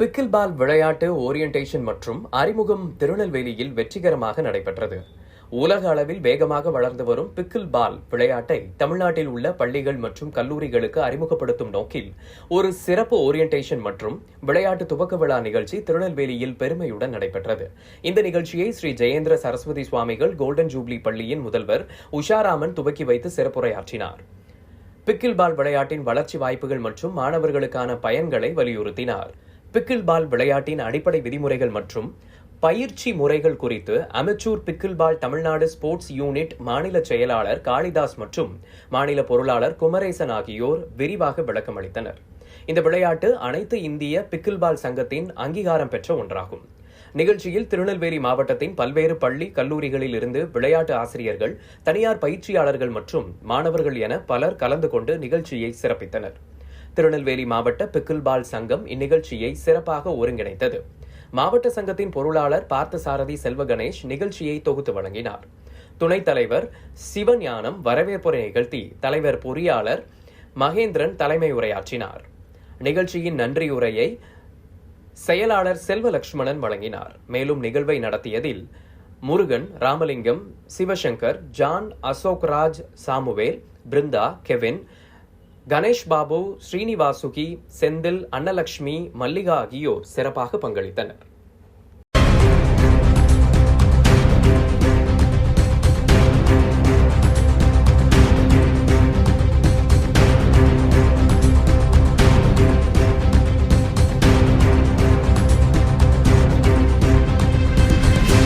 பிக்கில் பால் விளையாட்டு ஓரியன்டேஷன் மற்றும் அறிமுகம் திருநெல்வேலியில் வெற்றிகரமாக நடைபெற்றது. உலக அளவில் வேகமாக வளர்ந்து வரும் பிக்கில் பால் விளையாட்டை தமிழ்நாட்டில் உள்ள பள்ளிகள் மற்றும் கல்லூரிகளுக்கு அறிமுகப்படுத்தும் நோக்கில் ஒரு சிறப்பு ஓரியன்டேஷன் மற்றும் விளையாட்டு துவக்க விழா நிகழ்ச்சி திருநெல்வேலியில் பெருமையுடன் நடைபெற்றது. இந்த நிகழ்ச்சியை ஸ்ரீ ஜெயேந்திர சரஸ்வதி சுவாமிகள் கோல்டன் ஜூப்ளி பள்ளியின் முதல்வர் உஷாராமன் துவக்கி வைத்து சிறப்புரையாற்றினார். பிக்கில் பால் விளையாட்டின் வளர்ச்சி வாய்ப்புகள் மற்றும் மாணவர்களுக்கான பயன்களை வலியுறுத்தினார். பிக்கில் பால் விளையாட்டின் அடிப்படை விதிமுறைகள் மற்றும் பயிற்சி முறைகள் குறித்து amateur pickleball Tamil Nadu sports unit மாநில செயலாளர் காளிதாஸ் மற்றும் மாநில பொருளாளர் குமரேசன் ஆகியோர் விரிவாக விளக்கமளித்தனர் இந்த விளையாட்டு அனைத்து இந்திய பிக்கில் பால் சங்கத்தின் அங்கீகாரம் பெற்ற ஒன்றாகும். நிகழ்ச்சியில் திருநெல்வேலி மாவட்டத்தின் பல்வேறு பள்ளி கல்லூரிகளில் இருந்து விளையாட்டு ஆசிரியர்கள் தனியார் பயிற்சியாளர்கள் மற்றும் மாணவர்கள் என பலர் கலந்து கொண்டு நிகழ்ச்சியை சிறப்பித்தனர். திருநெல்வேலி மாவட்ட பிக்கில் பால் சங்கம் இந்நிகழ்ச்சியை சிறப்பாக ஒருங்கிணைத்தது. மாவட்ட சங்கத்தின் பொருளாளர் பார்த்தசாரதி செல்வ கணேஷ் நிகழ்ச்சியை தொகுத்து வழங்கினார். துணைத் தலைவர் சிவஞானம் வரவேற்புரை நிகழ்த்தி தலைவர் பொறியாளர் மகேந்திரன் தலைமை உரையாற்றினார். நிகழ்ச்சியின் நன்றியுரையை செயலாளர் செல்வ வழங்கினார். மேலும் நிகழ்வை நடத்தியதில் Murugan Ramalingam Sivasankar John Ashokraj Samuel Brinda Kevin Ganesh Babu Srinivasuki Senthil Annalakshmi Mallika ஆகியோர் சிறப்பாக பங்களித்தனர்.